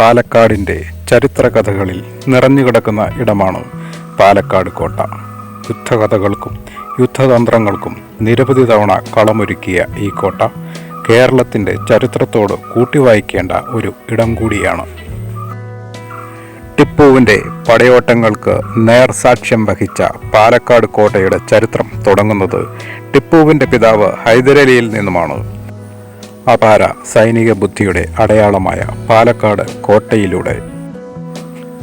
പാലക്കാടിന്റെ ചരിത്ര കഥകളിൽ നിറഞ്ഞുകിടക്കുന്ന ഇടമാണ് പാലക്കാട് കോട്ട. യുദ്ധകഥകൾക്കും യുദ്ധതന്ത്രങ്ങൾക്കും നിരവധി തവണ കളമൊരുക്കിയ ഈ കോട്ട കേരളത്തിന്റെ ചരിത്രത്തോട് കൂട്ടിവായിക്കേണ്ട ഒരു ഇടം കൂടിയാണ്. ടിപ്പുവിന്റെ പടയോട്ടങ്ങൾക്ക് നേർസാക്ഷ്യം വഹിച്ച പാലക്കാട് കോട്ടയുടെ ചരിത്രം തുടങ്ങുന്നത് ടിപ്പുവിന്റെ പിതാവ് ഹൈദരലിയിൽ നിന്നുമാണ്. അപാര സൈനിക ബുദ്ധിയുടെ അടയാളമായ പാലക്കാട് കോട്ടയിലൂടെ.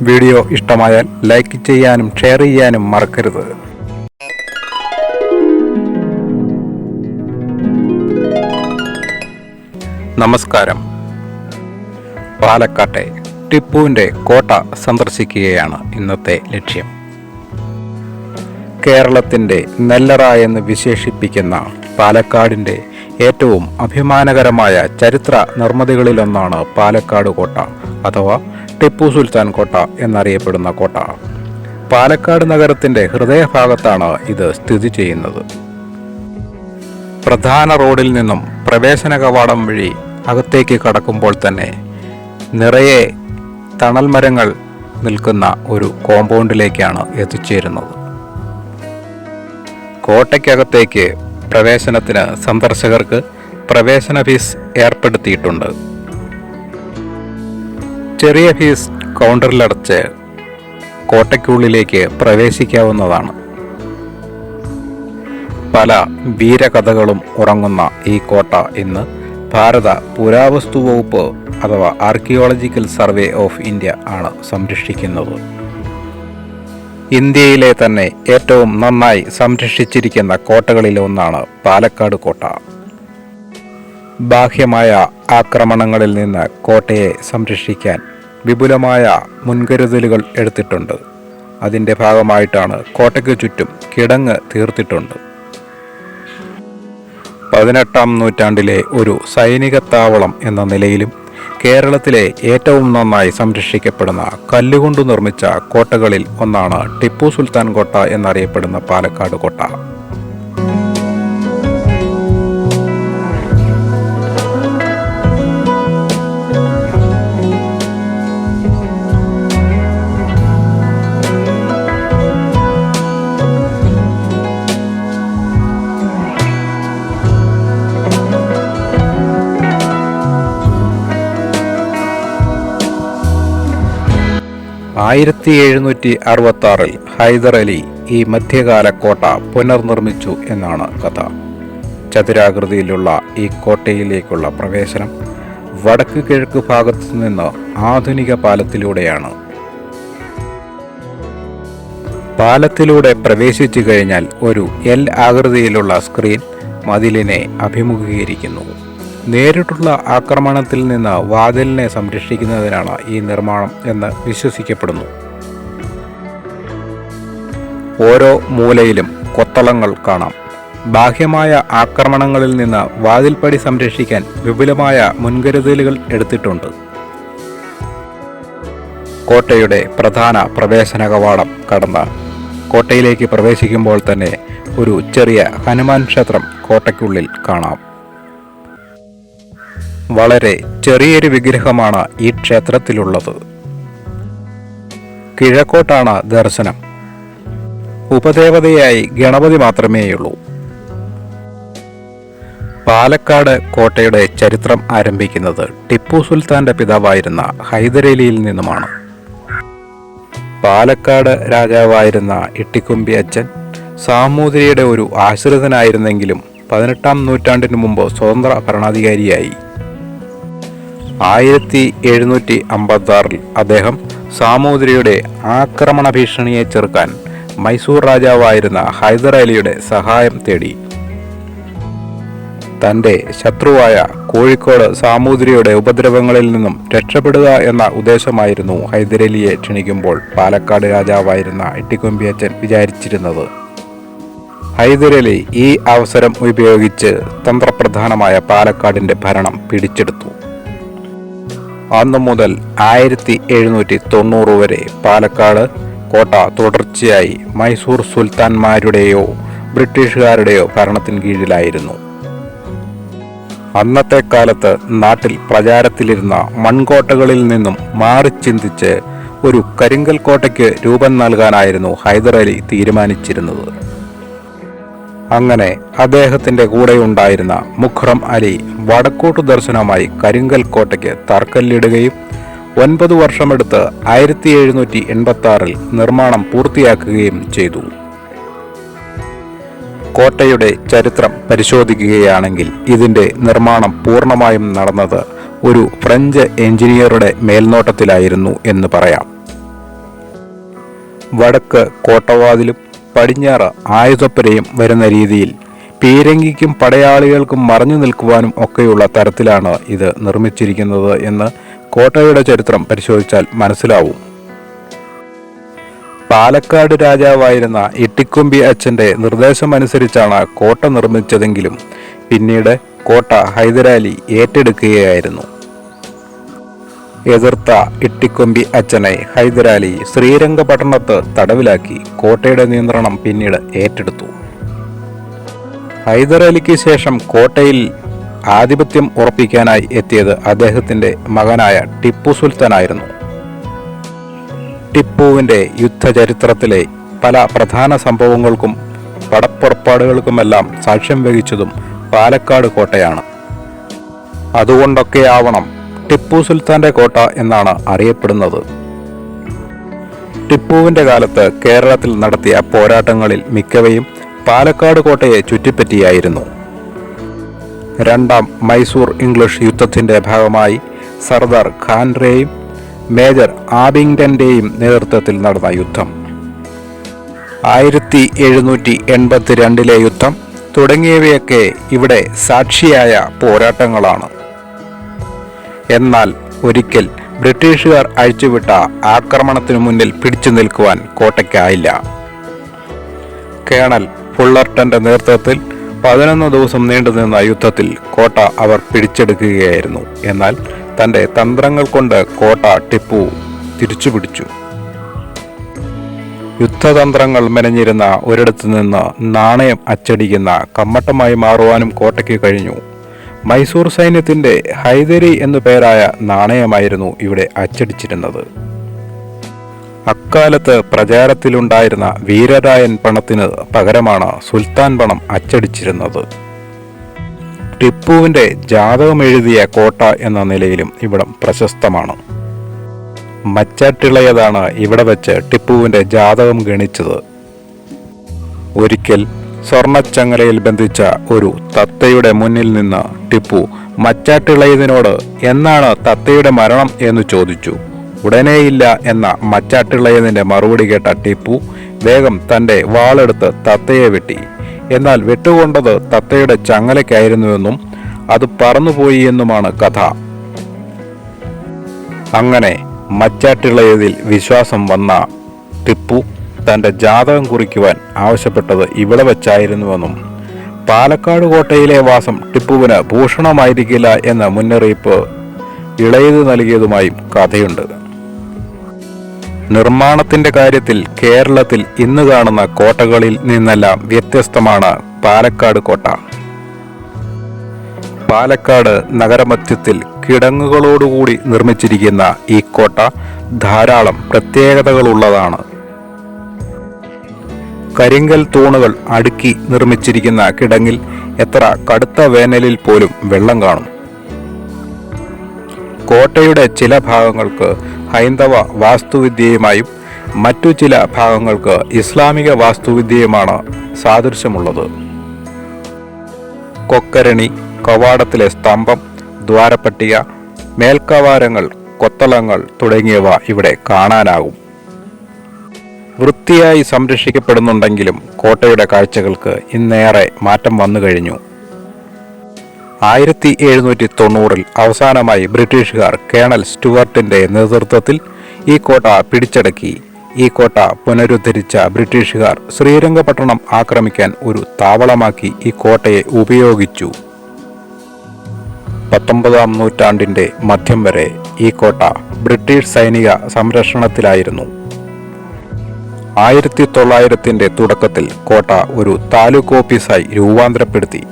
വീഡിയോ ഇഷ്ടമായാൽ ലൈക്ക് ചെയ്യാനും ഷെയർ ചെയ്യാനും മറക്കരുത്. നമസ്കാരം. പാലക്കാട്ടെ ടിപ്പുവിന്റെ കോട്ട സന്ദർശിക്കുകയാണ് ഇന്നത്തെ ലക്ഷ്യം. കേരളത്തിന്റെ നെല്ലറ എന്ന് വിശേഷിപ്പിക്കുന്ന പാലക്കാടിന്റെ ഏറ്റവും അഭിമാനകരമായ ചരിത്ര നിർമ്മിതികളിലൊന്നാണ് പാലക്കാട് കോട്ട അഥവാ ടിപ്പു സുൽത്താൻ കോട്ട എന്നറിയപ്പെടുന്ന കോട്ട. പാലക്കാട് നഗരത്തിന്റെ ഹൃദയഭാഗത്താണ് ഇത് സ്ഥിതി ചെയ്യുന്നത്. പ്രധാന റോഡിൽ നിന്നും പ്രവേശന കവാടം വഴി അകത്തേക്ക് കടക്കുമ്പോൾ തന്നെ നിറയെ തണൽ മരങ്ങൾ നിൽക്കുന്ന ഒരു കോമ്പൗണ്ടിലേക്കാണ് എത്തിച്ചേരുന്നത്. കോട്ടയ്ക്കകത്തേക്ക് പ്രവേശനത്തിന് സന്ദർശകർക്ക് പ്രവേശന ഫീസ് ഏർപ്പെടുത്തിയിട്ടുണ്ട്. ചെറിയ ഫീസ് കൗണ്ടറിലടച്ച് കോട്ടയ്ക്കുള്ളിലേക്ക് പ്രവേശിക്കാവുന്നതാണ്. പല വീരകഥകളും ഉറങ്ങുന്ന ഈ കോട്ട ഇന്ന് ഭാരത പുരാവസ്തു വകുപ്പ് അഥവാ ആർക്കിയോളജിക്കൽ സർവേ ഓഫ് ഇന്ത്യ ആണ് സംരക്ഷിക്കുന്നത്. ഇന്ത്യയിലെ തന്നെ ഏറ്റവും നന്നായി സംരക്ഷിച്ചിരിക്കുന്ന കോട്ടകളിലൊന്നാണ് പാലക്കാട് കോട്ട. ബാഹ്യമായ ആക്രമണങ്ങളിൽ നിന്ന് കോട്ടയെ സംരക്ഷിക്കാൻ വിപുലമായ മുൻകരുതലുകൾ എടുത്തിട്ടുണ്ട്. അതിന്റെ ഭാഗമായിട്ടാണ് കോട്ടയ്ക്ക് ചുറ്റും കിടങ്ങ് തീർത്തിട്ടുണ്ട്. പതിനെട്ടാം നൂറ്റാണ്ടിലെ ഒരു സൈനിക താവളം എന്ന നിലയിലും കേരളത്തിലെ ഏറ്റവും നന്നായി സംരക്ഷിക്കപ്പെടുന്ന കല്ലുകൊണ്ട് നിർമ്മിച്ച കോട്ടകളിൽ ഒന്നാണ് ടിപ്പു സുൽത്താൻ കോട്ട എന്നറിയപ്പെടുന്ന പാലക്കാട് കോട്ട. ആയിരത്തി എഴുന്നൂറ്റി അറുപത്തി ആറിൽ ഹൈദർ അലി ഈ മധ്യകാല കോട്ട പുനർനിർമ്മിച്ചു എന്നാണ് കഥ. ചതുരാകൃതിയിലുള്ള ഈ കോട്ടയിലേക്കുള്ള പ്രവേശനം വടക്ക് കിഴക്ക് ഭാഗത്തു നിന്ന് ആധുനിക പാലത്തിലൂടെയാണ്. പാലത്തിലൂടെ പ്രവേശിച്ചു കഴിഞ്ഞാൽ ഒരു എൽ ആകൃതിയിലുള്ള സ്ക്രീൻ മതിലിനെ അഭിമുഖീകരിക്കുന്നു. നേരിട്ടുള്ള ആക്രമണത്തിൽ നിന്ന് വാതിലിനെ സംരക്ഷിക്കുന്നതിനാണ് ഈ നിർമ്മാണം എന്ന് വിശ്വസിക്കപ്പെടുന്നു. ഓരോ മൂലയിലും കൊത്തളങ്ങൾ കാണാം. ബാഹ്യമായ ആക്രമണങ്ങളിൽ നിന്ന് വാതിൽപ്പടി സംരക്ഷിക്കാൻ വിപുലമായ മുൻകരുതലുകൾ എടുത്തിട്ടുണ്ട്. കോട്ടയുടെ പ്രധാന പ്രവേശന കവാടം കടന്ന കോട്ടയിലേക്ക് പ്രവേശിക്കുമ്പോൾ തന്നെ ഒരു ചെറിയ ഹനുമാൻ ക്ഷേത്രം കോട്ടയ്ക്കുള്ളിൽ കാണാം. വളരെ ചെറിയൊരു വിഗ്രഹമാണ് ഈ ക്ഷേത്രത്തിലുള്ളത്. കിഴക്കോട്ടാണ് ദർശനം. ഉപദേവതയായി ഗണപതി മാത്രമേയുള്ളൂ. പാലക്കാട് കോട്ടയുടെ ചരിത്രം ആരംഭിക്കുന്നത് ടിപ്പു സുൽത്താന്റെ പിതാവായിരുന്ന ഹൈദരലിയിൽ നിന്നുമാണ്. പാലക്കാട് രാജാവായിരുന്ന ഇട്ടിക്കുമ്പി അച്ഛൻ സാമൂതിരിയുടെ ഒരു ആശ്രിതനായിരുന്നെങ്കിലും പതിനെട്ടാം നൂറ്റാണ്ടിനു മുമ്പ് സ്വതന്ത്ര ഭരണാധികാരിയായി. ആയിരത്തി എഴുന്നൂറ്റി അമ്പത്തി അദ്ദേഹം സാമൂതിരിയുടെ ആക്രമണ ഭീഷണിയെ ചെറുക്കാൻ മൈസൂർ രാജാവായിരുന്ന ഹൈദർ അലിയുടെ സഹായം തേടി. തന്റെ ശത്രുവായ കോഴിക്കോട് സാമൂതിരിയുടെ ഉപദ്രവങ്ങളിൽ നിന്നും രക്ഷപ്പെടുക എന്ന ഉദ്ദേശമായിരുന്നു ഹൈദരലിയെ ക്ഷണിക്കുമ്പോൾ പാലക്കാട് രാജാവായിരുന്ന ഇട്ടിക്കൊമ്പിയച്ചൻ വിചാരിച്ചിരുന്നത്. ഹൈദരലി ഈ അവസരം ഉപയോഗിച്ച് തന്ത്രപ്രധാനമായ പാലക്കാടിന്റെ ഭരണം പിടിച്ചെടുത്തു. അന്നു മുതൽ ആയിരത്തി എഴുന്നൂറ്റി തൊണ്ണൂറ് വരെ പാലക്കാട് കോട്ട തുടർച്ചയായി മൈസൂർ സുൽത്താൻമാരുടെയോ ബ്രിട്ടീഷുകാരുടെയോ ഭരണത്തിന് കീഴിലായിരുന്നു. അന്നത്തെ കാലത്ത് നാട്ടിൽ പ്രചാരത്തിലിരുന്ന മൺകോട്ടകളിൽ നിന്നും മാറി ചിന്തിച്ച് ഒരു കരിങ്കൽ കോട്ടയ്ക്ക് രൂപം നൽകാനായിരുന്നു ഹൈദരലി തീരുമാനിച്ചിരുന്നത്. അങ്ങനെ അദ്ദേഹത്തിന്റെ കൂടെ ഉണ്ടായിരുന്ന മുഖ്റം അലി വടക്കോട്ടു ദർശനമായി കരിങ്കൽ കോട്ടയ്ക്ക് തറക്കല്ലിടുകയും ഒൻപത് വർഷമെടുത്ത് ആയിരത്തി എഴുന്നൂറ്റി എൺപത്തി ആറിൽ നിർമ്മാണം പൂർത്തിയാക്കുകയും ചെയ്തു. കോട്ടയുടെ ചരിത്രം പരിശോധിക്കുകയാണെങ്കിൽ ഇതിന്റെ നിർമ്മാണം പൂർണമായും നടന്നത് ഒരു ഫ്രഞ്ച് എഞ്ചിനീയറുടെ മേൽനോട്ടത്തിലായിരുന്നു എന്ന് പറയാം. വടക്ക് കോട്ടവാതിലും പടിഞ്ഞാറ് ആയുധപ്പുരയും വരുന്ന രീതിയിൽ. പീരങ്കിക്കും പടയാളികൾക്കും മറഞ്ഞു നിൽക്കുവാനും ഒക്കെയുള്ള തരത്തിലാണ് ഇത് നിർമ്മിച്ചിരിക്കുന്നത് എന്ന് കോട്ടയുടെ ചരിത്രം പരിശോധിച്ചാൽ മനസ്സിലാവും. പാലക്കാട് രാജാവായിരുന്ന ഇട്ടിക്കുമ്പി അച്ഛന്റെ നിർദ്ദേശമനുസരിച്ചാണ് കോട്ട നിർമ്മിച്ചതെങ്കിലും പിന്നീട് കോട്ട ഹൈദരാലി ഏറ്റെടുക്കുകയായിരുന്നു. എതിർത്ത ഇട്ടിക്കൊമ്പി അച്ഛനെ ഹൈദരാലി ശ്രീരംഗപട്ടണത്ത് തടവിലാക്കി കോട്ടയുടെ നിയന്ത്രണം പിന്നീട് ഏറ്റെടുത്തു. ഹൈദരാലിക്ക് ശേഷം കോട്ടയിൽ ആധിപത്യം ഉറപ്പിക്കാനായി എത്തിയത് അദ്ദേഹത്തിന്റെ മകനായ ടിപ്പു സുൽത്താനായിരുന്നു. ടിപ്പുവിന്റെ യുദ്ധചരിത്രത്തിലെ പല പ്രധാന സംഭവങ്ങൾക്കും പടപ്പുറപ്പാടുകൾക്കുമെല്ലാം സാക്ഷ്യം വഹിച്ചതും പാലക്കാട് കോട്ടയാണ്. അതുകൊണ്ടൊക്കെയാവണം ടിപ്പു സുൽത്താന്റെ കോട്ട എന്നാണ് അറിയപ്പെടുന്നത്. ടിപ്പുവിന്റെ കാലത്ത് കേരളത്തിൽ നടത്തിയ പോരാട്ടങ്ങളിൽ മിക്കവയും പാലക്കാട് കോട്ടയെ ചുറ്റിപ്പറ്റിയായിരുന്നു. രണ്ടാം മൈസൂർ ഇംഗ്ലീഷ് യുദ്ധത്തിന്റെ ഭാഗമായി സർദാർ ഖാൻറെയും മേജർ ആബിംഗ്ടന്റെയും നേതൃത്വത്തിൽ നടന്ന യുദ്ധം. ആയിരത്തി എഴുന്നൂറ്റി എൺപത്തിരണ്ടിലെ യുദ്ധം തുടങ്ങിയവയൊക്കെ ഇവിടെ സാക്ഷിയായ പോരാട്ടങ്ങളാണ്. എന്നാൽ ഒരിക്കൽ ബ്രിട്ടീഷുകാർ അഴിച്ചുവിട്ട ആക്രമണത്തിനു മുന്നിൽ പിടിച്ചു നിൽക്കുവാൻ കോട്ടയ്ക്കായില്ല. കേണൽ ഫുള്ളർട്ടന്റെ നേതൃത്വത്തിൽ പതിനൊന്ന് ദിവസം നീണ്ടുനിന്ന യുദ്ധത്തിൽ കോട്ട അവർ പിടിച്ചെടുക്കുകയായിരുന്നു. എന്നാൽ തന്റെ തന്ത്രങ്ങൾ കൊണ്ട് കോട്ട ടിപ്പു തിരിച്ചുപിടിച്ചു. യുദ്ധതന്ത്രങ്ങൾ മെനഞ്ഞിരുന്ന ഒരിടത്തു നിന്ന് നാണയം അച്ചടിക്കുന്ന കമ്മട്ടമായി മാറുവാനും കോട്ടയ്ക്ക് കഴിഞ്ഞു. മൈസൂർ സൈന്യത്തിന്റെ ഹൈദരി എന്നു പേരായ നാണയമായിരുന്നു ഇവിടെ അച്ചടിച്ചിരുന്നത്. അക്കാലത്ത് പ്രചാരത്തിലുണ്ടായിരുന്ന വീരരായൻ പണത്തിന് പകരമാണ് സുൽത്താൻ പണം അച്ചടിച്ചിരുന്നത്. ടിപ്പുവിന്റെ ജാതകം എഴുതിയ കോട്ട എന്ന നിലയിലും ഇവിടം പ്രശസ്തമാണ്. മച്ചാട്ടിളയതാണ് ഇവിടെ വെച്ച് ടിപ്പുവിന്റെ ജാതകം ഗണിച്ചത്. ഒരിക്കൽ സ്വർണച്ചങ്ങലയിൽ ബന്ധിച്ച ഒരു തത്തയുടെ മുന്നിൽ നിന്ന് ടിപ്പു മച്ചാട്ടിളയതിനോട് എന്നാണ് തത്തയുടെ മരണം എന്ന് ചോദിച്ചു. ഉടനെയില്ല എന്ന മച്ചാട്ടിളയതിന്റെ മറുപടി കേട്ട ടിപ്പു വേഗം തന്റെ വാളെടുത്ത് തത്തയെ വെട്ടി. എന്നാൽ വെട്ടുകൊണ്ടത് തത്തയുടെ ചങ്ങലയ്ക്കായിരുന്നുവെന്നും അത് പറന്നുപോയി എന്നുമാണ് കഥ. അങ്ങനെ മച്ചാട്ടിളയതിൽ വിശ്വാസം വന്ന ടിപ്പു തന്റെ ജാതകം കുറിക്കുവാൻ ആവശ്യപ്പെട്ടത് ഇവിടെ വച്ചായിരുന്നുവെന്നും പാലക്കാട് കോട്ടയിലെ വാസം ടിപ്പുവിന് ഭൂഷണമായിരിക്കില്ല എന്ന മുന്നറിയിപ്പ് ഇളയത് നൽകിയതുമായും കഥയുണ്ട്. നിർമ്മാണത്തിന്റെ കാര്യത്തിൽ കേരളത്തിൽ ഇന്ന് കാണുന്ന കോട്ടകളിൽ നിന്നെല്ലാം വ്യത്യസ്തമാണ് പാലക്കാട് കോട്ട. പാലക്കാട് നഗരമധ്യത്തിൽ കിടങ്ങുകളോടുകൂടി നിർമ്മിച്ചിരിക്കുന്ന ഈ കോട്ട ധാരാളം പ്രത്യേകതകളുള്ളതാണ്. കരിങ്കൽ തൂണുകൾ അടുക്കി നിർമ്മിച്ചിരിക്കുന്ന കിടങ്ങിൽ എത്ര കടുത്ത വേനലിൽ പോലും വെള്ളം കാണും. കോട്ടയുടെ ചില ഭാഗങ്ങൾക്ക് ഹൈന്ദവ വാസ്തുവിദ്യയുമായും മറ്റു ചില ഭാഗങ്ങൾക്ക് ഇസ്ലാമിക വാസ്തുവിദ്യയുമാണ് സാദൃശ്യമുള്ളത്. കൊക്കരണി കവാടത്തിലെ സ്തംഭം ദ്വാരപ്പട്ടിക മേൽക്കവാരങ്ങൾ കൊത്തളങ്ങൾ തുടങ്ങിയവ ഇവിടെ കാണാനാകും. വൃത്തിയായി സംരക്ഷിക്കപ്പെടുന്നുണ്ടെങ്കിലും കോട്ടയുടെ കാഴ്ചകൾക്ക് ഇന്നേറെ മാറ്റം വന്നു കഴിഞ്ഞു. ആയിരത്തി എഴുന്നൂറ്റി തൊണ്ണൂറിൽ അവസാനമായി ബ്രിട്ടീഷുകാർ കേണൽ സ്റ്റുവർട്ടിന്റെ നേതൃത്വത്തിൽ ഈ കോട്ട പിടിച്ചടക്കി. ഈ കോട്ട പുനരുദ്ധരിച്ച ബ്രിട്ടീഷുകാർ ശ്രീരംഗപട്ടണം ആക്രമിക്കാൻ ഒരു താവളമാക്കി ഈ കോട്ടയെ ഉപയോഗിച്ചു. പത്തൊമ്പതാം നൂറ്റാണ്ടിന്റെ മധ്യം വരെ ഈ കോട്ട ബ്രിട്ടീഷ് സൈനിക സംരക്ഷണത്തിലായിരുന്നു. ആയിരത്തി തൊള്ളായിരത്തിന്റെ തുടക്കത്തിൽ കോട്ട ഒരു താലൂക്ക് ഓഫീസായി രൂപാന്തരപ്പെടുത്തി.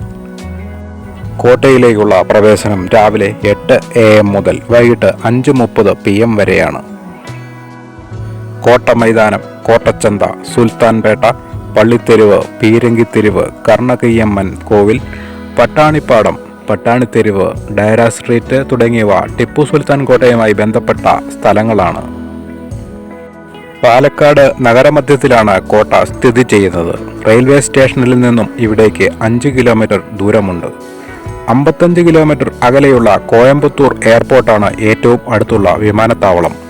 കോട്ടയിലേക്കുള്ള പ്രവേശനം രാവിലെ എട്ട് എ എം മുതൽ വൈകിട്ട് അഞ്ച് മുപ്പത് പി എം വരെയാണ്. കോട്ട മൈതാനം കോട്ടച്ചന്ത സുൽത്താൻപേട്ട പള്ളിത്തെരുവ് പീരങ്കിത്തെരുവ് കർണകയ്യമ്മൻ കോവിൽ പട്ടാണിപ്പാടം പട്ടാണിത്തെരുവ് ഡയറ സ്ട്രീറ്റ് തുടങ്ങിയവ ടിപ്പു സുൽത്താൻ കോട്ടയുമായി ബന്ധപ്പെട്ട സ്ഥലങ്ങളാണ്. പാലക്കാട് നഗരമധ്യത്തിലാണ് കോട്ട സ്ഥിതി ചെയ്യുന്നത്. റെയിൽവേ സ്റ്റേഷനിൽ നിന്നും ഇവിടേക്ക് അഞ്ച് കിലോമീറ്റർ ദൂരമുണ്ട്. അമ്പത്തഞ്ച് കിലോമീറ്റർ അകലെയുള്ള കോയമ്പത്തൂർ എയർപോർട്ടാണ് ഏറ്റവും അടുത്തുള്ള വിമാനത്താവളം.